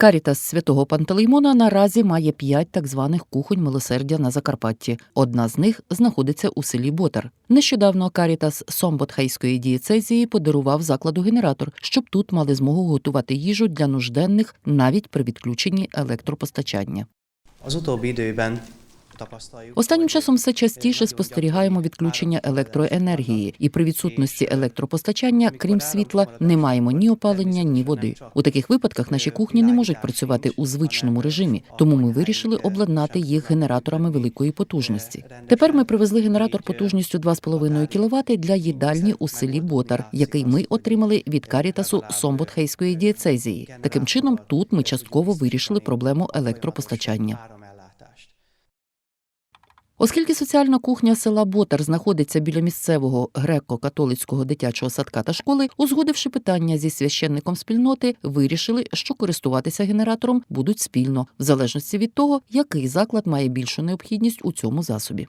Карітас святого Пантелеймона наразі має п'ять так званих кухонь милосердя на Закарпатті. Одна з них знаходиться у селі Ботар. Нещодавно Карітас Сомботхейської дієцезії подарував закладу генератор, щоб тут мали змогу готувати їжу для нужденних навіть при відключенні електропостачання. Az utóbbi időben. Останнім часом все частіше спостерігаємо відключення електроенергії, і при відсутності електропостачання, крім світла, не маємо ні опалення, ні води. У таких випадках наші кухні не можуть працювати у звичному режимі, тому ми вирішили обладнати їх генераторами великої потужності. Тепер ми привезли генератор потужністю 2,5 кВт для їдальні у селі Ботар, який ми отримали від Карітасу Сомботхейської дієцезії. Таким чином, тут ми частково вирішили проблему електропостачання. Оскільки соціальна кухня села Ботар знаходиться біля місцевого греко-католицького дитячого садка та школи, узгодивши питання зі священником спільноти, вирішили, що користуватися генератором будуть спільно, в залежності від того, який заклад має більшу необхідність у цьому засобі.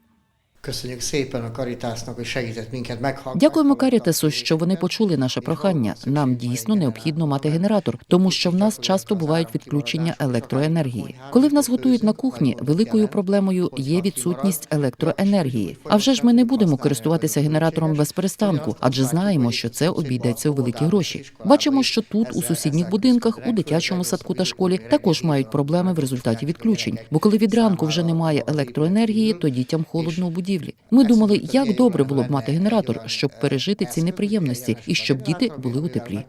Köszönjük szépen a Karitásnak, hogy segített minket meghallgatni. Дякуємо Карітесу, що вони почули наше прохання. Нам дійсно необхідно мати генератор, тому що в нас часто бувають відключення електроенергії. Коли в нас готують на кухні, великою проблемою є відсутність електроенергії. А вже ж ми не будемо користуватися генератором без перестанку, адже знаємо, що це обійдеться у великі гроші. Бачимо, що тут, у сусідніх будинках, у дитячому садку та школі, також мають проблеми в результаті відключень. Бо коли від ранку вже немає електроенергії, то дітям холодно у будівлі. Ми думали, як добре було б мати генератор, щоб пережити ці неприємності і щоб діти були у теплі.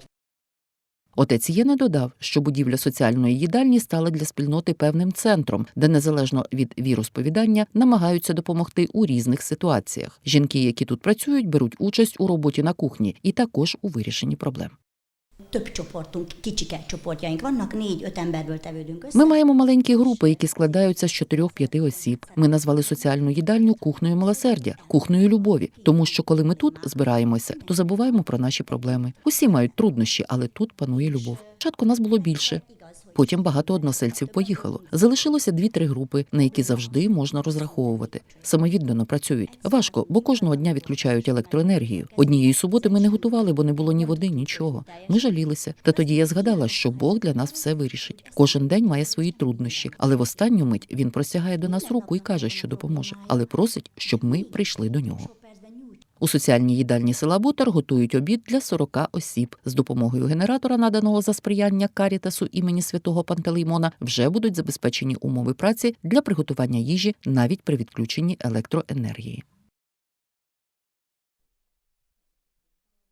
Отець Єне додав, що будівля соціальної їдальні стала для спільноти певним центром, де незалежно від віросповідання намагаються допомогти у різних ситуаціях. Жінки, які тут працюють, беруть участь у роботі на кухні і також у вирішенні проблем. Több csoportunk, kicsike csoportjaink vannak, négy-öt emberből tevődünk össze. Ми маємо маленькі групи, які складаються з 4-5 осіб. Ми назвали соціальну їдальню кухнею милосердя, кухнею любові. Тому що коли ми тут збираємося, то забуваємо про наші проблеми. Усі мають труднощі, але тут панує любов. Спочатку нас було більше. Потім багато односельців поїхало. Залишилося дві-три групи, на які завжди можна розраховувати. Самовіддано працюють. Важко, бо кожного дня відключають електроенергію. Однієї суботи ми не готували, бо не було ні води, нічого. Ми жалілися. Та тоді я згадала, що Бог для нас все вирішить. Кожен день має свої труднощі, але в останню мить він простягає до нас руку і каже, що допоможе, але просить, щоб ми прийшли до нього. У соціальній їдальні села Бутер готують обід для 40 осіб. З допомогою генератора, наданого за сприяння Карітасу імені святого Пантелеймона, вже будуть забезпечені умови праці для приготування їжі навіть при відключенні електроенергії.